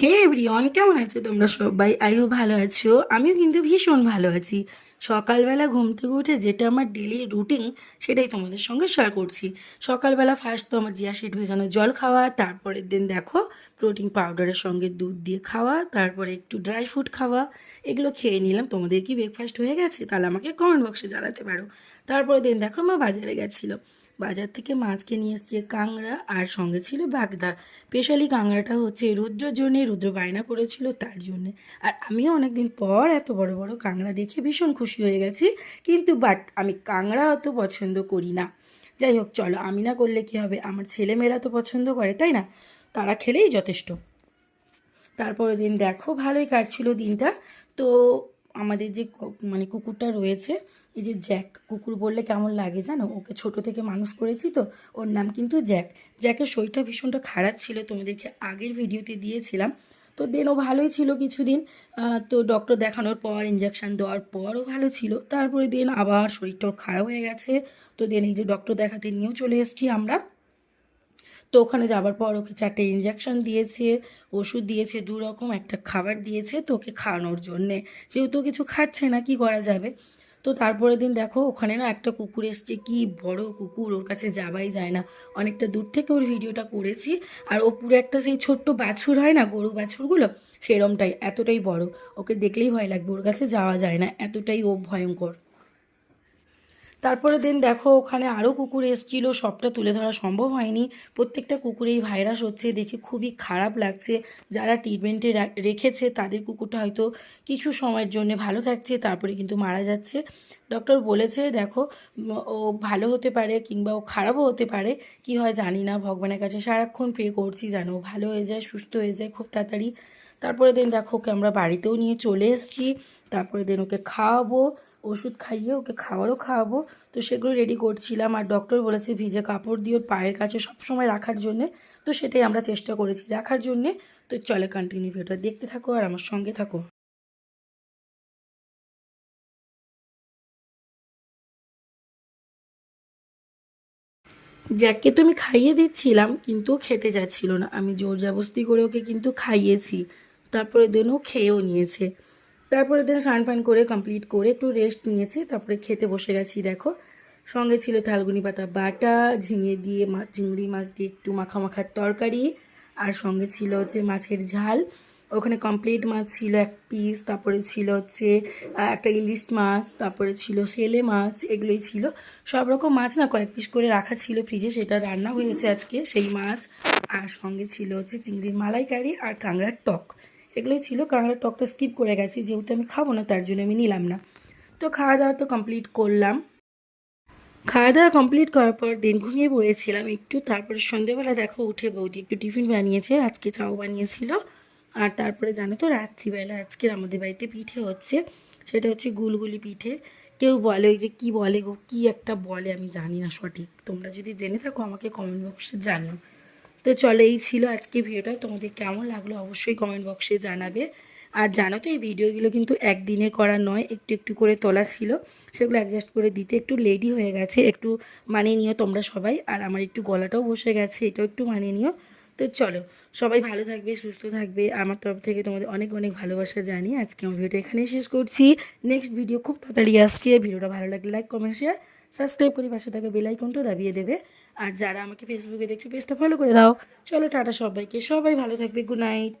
হে everyone কেমন আছো তোমরা সবাই? আইও ভালো আছো। আমিও কিন্তু ভীষণ ভালো আছি। সকালবেলা ঘুম থেকে উঠে যেটা আমার ডেলি রুটিন সেটাই তোমাদের সঙ্গে শেয়ার করছি। সকালবেলা ফার্স্ট তো আমার জিয়া সেট ভেজানো জল খাওয়া, তারপরের দিন দেখো প্রোটিন পাউডারের সঙ্গে দুধ দিয়ে খাওয়া, তারপরে একটু ড্রাই ফ্রুট খাওয়া, এগুলো খেয়ে নিলাম। তোমাদের কি ব্রেকফাস্ট হয়ে গেছে? তাহলে আমাকে কমেন্ট বক্সে জানাতে পারো। তারপরের দিন দেখো মা বাজারে গেছিল। বাজার থেকে মাছকে নিয়ে এসছে কাংড়া আর সঙ্গে ছিল বাগদা। স্পেশালি কাংড়াটা হচ্ছে রুদ্রের জন্যে রুদ্র বায়না করেছিল তার জন্যে। আর আমিও অনেকদিন পর এত বড় বড় কাংড়া দেখে ভীষণ খুশি হয়ে গেছি। কিন্তু বাট আমি কাংড়া অত পছন্দ করি না। যাই হোক, চলো, আমি না করলে কি হবে? আমার ছেলেমেয়েরা তো পছন্দ করে, তাই না? তারা খেলেই যথেষ্ট। তারপরের দিন দেখো, ভালোই কাটছিল দিনটা। তো আমাদের যে মানে কুকুরটা রয়েছে, এই যে জ্যাক, কুকুর বললে কেমন লাগে জানো? ওকে ছোট থেকে মানুষ করেছি তো, ওর নাম কিন্তু জ্যাক। জ্যাকের শরীরটা ভীষণটা খারাপ ছিল, তোমাদেরকে আগের ভিডিওতে দিয়েছিলাম। তো দেন ও ভালোই ছিল কিছুদিন। তো ডক্টর দেখানোর পর ইঞ্জেকশন দেওয়ার পরও ভালো ছিল। তারপরে দিন আবার শরীরটা ওর খারাপ হয়ে গেছে। তো দেন এই যে ডক্টর দেখাতে নিয়েও চলে এসেছি আমরা। তো ওখানে যাবার পর ওকে চারটে ইঞ্জেকশন দিয়েছে, ওষুধ দিয়েছে দু রকম একটা খাবার দিয়েছে, তো ওকে খাওয়ানোর জন্যে। যেহেতু কিছু খাচ্ছে না, কি করা যাবে? তো তারপরের দিন দেখো, ওখানে না একটা কুকুর এসছে। কি বড় কুকুর, ওর কাছে যাবাই যায় না। অনেকটা দূর থেকে ওর ভিডিওটা করেছি। আর ও পুরো একটা সেই ছোট্ট বাছুর হয় না, গরু বাছুরগুলো? সেরমটাই, এতটাই বড়। ওকে দেখলেই ভয় লাগবে, ওর কাছে যাওয়া যায় না। এতটাই ও ভয়ঙ্কর। তারপরে দিন দেখো, ওখানে আরও কুকুর এসেছিল, সবটা তুলে ধরা সম্ভব হয়নি। প্রত্যেকটা কুকুরেই ভাইরাস হচ্ছে, দেখে খুবই খারাপ লাগছে। যারা ট্রিটমেন্টে রেখেছে, তাদের কুকুরটা হয়তো কিছু সময়ের জন্য ভালো থাকছে, তারপরে কিন্তু মারা যাচ্ছে। ডক্টর বলেছে, দেখো ও ভালো হতে পারে কিংবা ও খারাপও হতে পারে, কি হয় জানি না, ভগবানের কাছে সারাক্ষণ প্রে করছি জানো ভালো হয়ে যায়, সুস্থ হয়ে যায় খুব তাড়াতাড়ি। তারপরে দিন দেখো, ওকে আমরা বাড়িতেও নিয়ে চলে এসেছি তারপরে দিন ওকে খাওয়াবো। ওষুধ খাইয়ে ওকে খাবারও খাওয়াবো। তো সেগুলো রেডি করছিলাম। আর ডক্টর বলেছে ভিজে কাপড় দিয়ে ওর পায়ের কাছে সবসময় রাখার জন্যে। তো সেটাই আমরা চেষ্টা করেছি রাখার জন্যে। তো চলে কন্টিনিউ ভিডিওটা দেখতে থাকো আর আমার সঙ্গে থাকো। জ্যাককে তো আমি খাইয়ে দিচ্ছিলাম কিন্তু খেতে যাচ্ছিল না। আমি জোর জাবস্তি করে ওকে কিন্তু খাইয়েছি। তারপরে দেন ও খেয়েও নিয়েছে। তারপরে দেন স্নান পান করে কমপ্লিট করে একটু রেস্ট নিয়েছে, তারপরে খেতে বসে গেছি, দেখো। সঙ্গে ছিল থালগুনি পাতা বাটা, ঝিঙে দিয়ে চিংড়ি মাছ দিয়ে একটু মাখা মাখার তরকারি, আর সঙ্গে ছিল হচ্ছে মাছের ঝাল। ওখানে কমপ্লিট মাছ ছিল এক পিস তারপরে ছিল হচ্ছে একটা ইলিশ মাছ, তারপরে ছিল সেলে মাছ, এগুলোই ছিল। সব রকম মাছ না কয়েক পিস করে রাখা ছিল ফ্রিজে সেটা রান্না হয়েছে আজকে, সেই মাছ। আর সঙ্গে ছিল হচ্ছে চিংড়ির মালাইকারি আর কাঁকড়ার টক। এগুলোই ছিল কাঁকড়ার টকটা স্কিপ করে গেছি, যেহেতু আমি খাব না, তার জন্য আমি নিলাম না। তো খাওয়া দাওয়া তো কমপ্লিট করলাম। খাওয়া দাওয়া কমপ্লিট করার পর দিন ঘুমিয়ে পড়েছিলাম একটু, তারপরে সন্ধেবেলা দেখো উঠে বৌদি একটু টিফিন বানিয়েছে, আজকে চাও বানিয়েছিল। আর তারপরে জানো তো, রাত্রিবেলা আজকে আমাদের বাড়িতে পিঠে হচ্ছে, সেটা হচ্ছে গুলগুলি পিঠে। কেউ বলে ওই যে কি বলে গো, কী একটা বলে আমি জানি না সঠিক। তোমরা যদি জেনে থাকো, আমাকে কমেন্ট বক্সে জানিও। তো চলো, এই ছিল আজকে ভিডিওটা। তোমাদের কেমন লাগল অবশ্যই কমেন্ট বক্সে জানাবে। আর জানো তো, এই ভিডিওগুলো কিন্তু একদিনে করা নয়, একটু একটু করে তোলা ছিল। সেগুলো অ্যাডজাস্ট করে দিতে একটু লেডি হয়ে গেছে, একটু মানিয়ে নিও তোমরা সবাই। আর আমার একটু গলাটাও বসে গেছে, এটাও একটু মানিয়ে নিও। তো চলো, সবাই ভালো থাকবে, সুস্থ থাকবে। আমার তরফ থেকে তোমাদের অনেক অনেক ভালোবাসা জানি আজকে আমার ভিডিওটা এখানেই শেষ করছি। নেক্সট ভিডিও খুব তাড়াতাড়ি আসছে। ভিডিওটা ভালো লাগলে লাইক কমেন্ট শেয়ার সাবস্ক্রাইব করে পাশে থাকা বেল আইকনটাও দাবিয়ে দেবে। আর যারা আমাকে ফেসবুকে দেখছ পেজটা ফলো করে দাও। চলো টাটা সবাইকে। সবাই ভালো থাকবে। Good night